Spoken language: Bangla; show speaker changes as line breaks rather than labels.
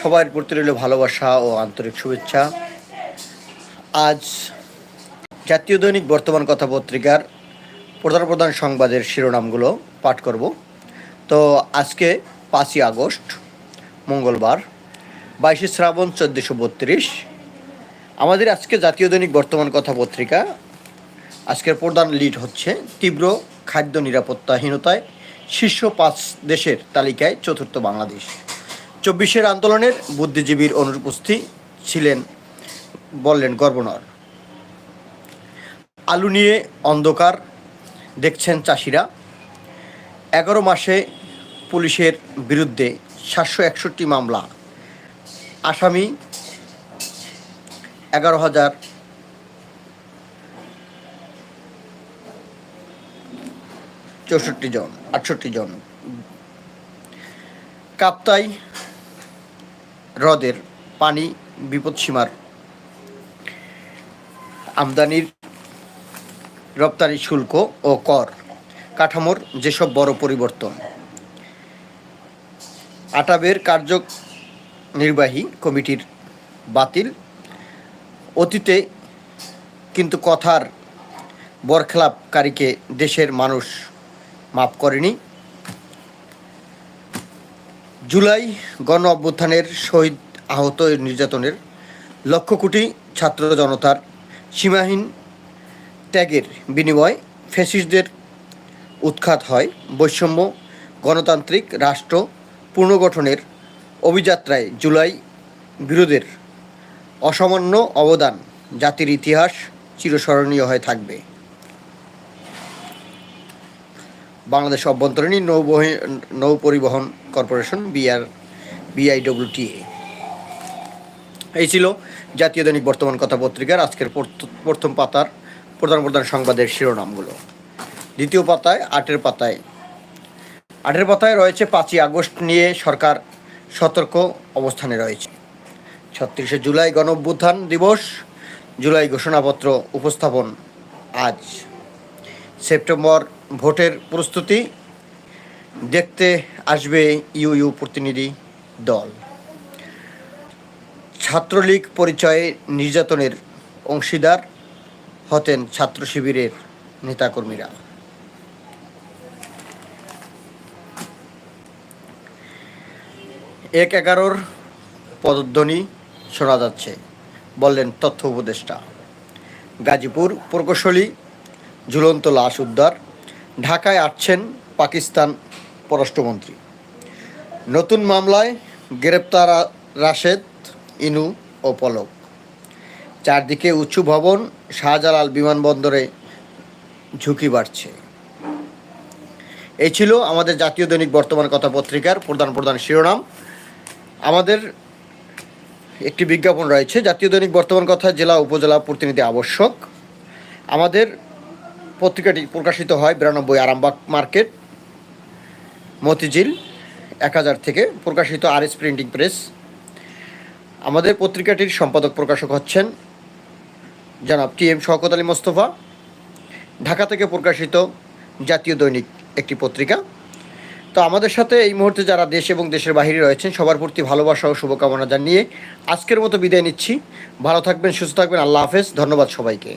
সবার প্রতি রইল ভালোবাসা ও আন্তরিক শুভেচ্ছা। আজ জাতীয় দৈনিক বর্তমান কথা পত্রিকার প্রধান প্রধান সংবাদের শিরোনামগুলো পাঠ করব। তো আজকে পাঁচই আগস্ট, মঙ্গলবার, বাইশে শ্রাবণ, চোদ্দোশো বত্রিশ। আমাদের আজকে জাতীয় দৈনিক বর্তমান কথা পত্রিকা, আজকের প্রধান লিড হচ্ছে তীব্র খাদ্য নিরাপত্তাহীনতায় শীর্ষ পাঁচ দেশের তালিকায় চতুর্থ বাংলাদেশ। চব্বিশের আন্দোলনের বুদ্ধিজীবীর অনুপস্থিত ছিলেন, বললেন গভর্নর। আলু নিয়ে অন্ধকার দেখছেন চাষিরা। এগারো মাসে পুলিশের বিরুদ্ধে সাতশো একষট্টি মামলা। আসামি এগারো হাজার চৌষট্টি জন, আটষট্টি জন। কাপ্তাই হ্রদের পানি বিপদসীমার আমদানির রপ্তানি শুল্ক ও কর কাঠামোর যেসব বড় পরিবর্তন। আটাবের কার্য নির্বাহী কমিটির বাতিল। অতীতে কিন্তু কথার বরখেলাপকারীকে দেশের মানুষ মাফ করেনি। জুলাই গণ অভ্যুত্থানের শহীদ আহত নির্যাতনের লক্ষ কোটি ছাত্র জনতার সীমাহীন ত্যাগের বিনিময় ফ্যাসিস্টদের উৎখাত হয় বৈষম্য, গণতান্ত্রিক রাষ্ট্র পুনর্গঠনের অভিযাত্রায় জুলাই বিরোধের অসামান্য অবদান জাতির ইতিহাস চিরস্মরণীয় হয়ে থাকবে। বাংলাদেশ অভ্যন্তরীণ নৌ নৌ পরিবহন কর্পোরেশন, বিআর, বিআইডব্লিউটিএ। এই ছিল জাতীয় দৈনিক বর্তমান কথা পত্রিকার আজকের প্রথম পাতার প্রধান প্রধান সংবাদের শিরোনামগুলো। দ্বিতীয় পাতায়, আটের পাতায়। আটের পাতায় রয়েছে পাঁচই আগস্ট নিয়ে সরকার সতর্ক অবস্থানে রয়েছে। ছত্রিশে জুলাই গণ অভ্যুত্থান দিবস, জুলাই ঘোষণাপত্র উপস্থাপন আজ। সেপ্টেম্বর ভোটের প্রস্তুতি। দেখতে আসবে ইউ ইউ প্রতিনিধি দল। ছাত্রলীগ পরিচয়ে নির্যাতনের অংশীদার হতেন ছাত্র শিবিরের নেতাকর্মীরা। এক এগারোর পদধ্বনি শোনা যাচ্ছে, বললেন তথ্য উপদেষ্টা। গাজীপুর প্রকৌশলী ঝুলন্ত লাশ উদ্ধার। ঢাকায় আসছেন পাকিস্তান পররাষ্ট্রমন্ত্রী। নতুন মামলায় গ্রেপ্তার রাশেদ, ইনু ও পলক। চারদিকে উঁচু ভবন, শাহজালাল বিমানবন্দরে ঝুঁকি বাড়ছে। এই ছিল আমাদের জাতীয় দৈনিক বর্তমান কথা পত্রিকার প্রধান প্রধান শিরোনাম। আমাদের একটি বিজ্ঞাপন রয়েছে। জাতীয় দৈনিক বর্তমান কথা জেলা, উপজেলা প্রতিনিধি আবশ্যক। আমাদের পত্রিকাটি প্রকাশিত হয় বিরানব্বই আরামবাগ মার্কেট, মতিঝিল, এক হাজার থেকে প্রকাশিত আর এস প্রিন্টিং প্রেস। আমাদের পত্রিকাটির সম্পাদক প্রকাশক হচ্ছেন জনাব টি এম শওকত আলী মোস্তফা। ঢাকা থেকে প্রকাশিত জাতীয় দৈনিক একটি পত্রিকা। তো আমাদের সাথে এই মুহূর্তে যারা দেশ এবং দেশের বাইরে রয়েছেন, সবার প্রতি ভালোবাসা ও শুভকামনা জানিয়ে আজকের মতো বিদায় নিচ্ছি। ভালো থাকবেন, সুস্থ থাকবেন, আল্লাহ হাফেজ, ধন্যবাদ সবাইকে।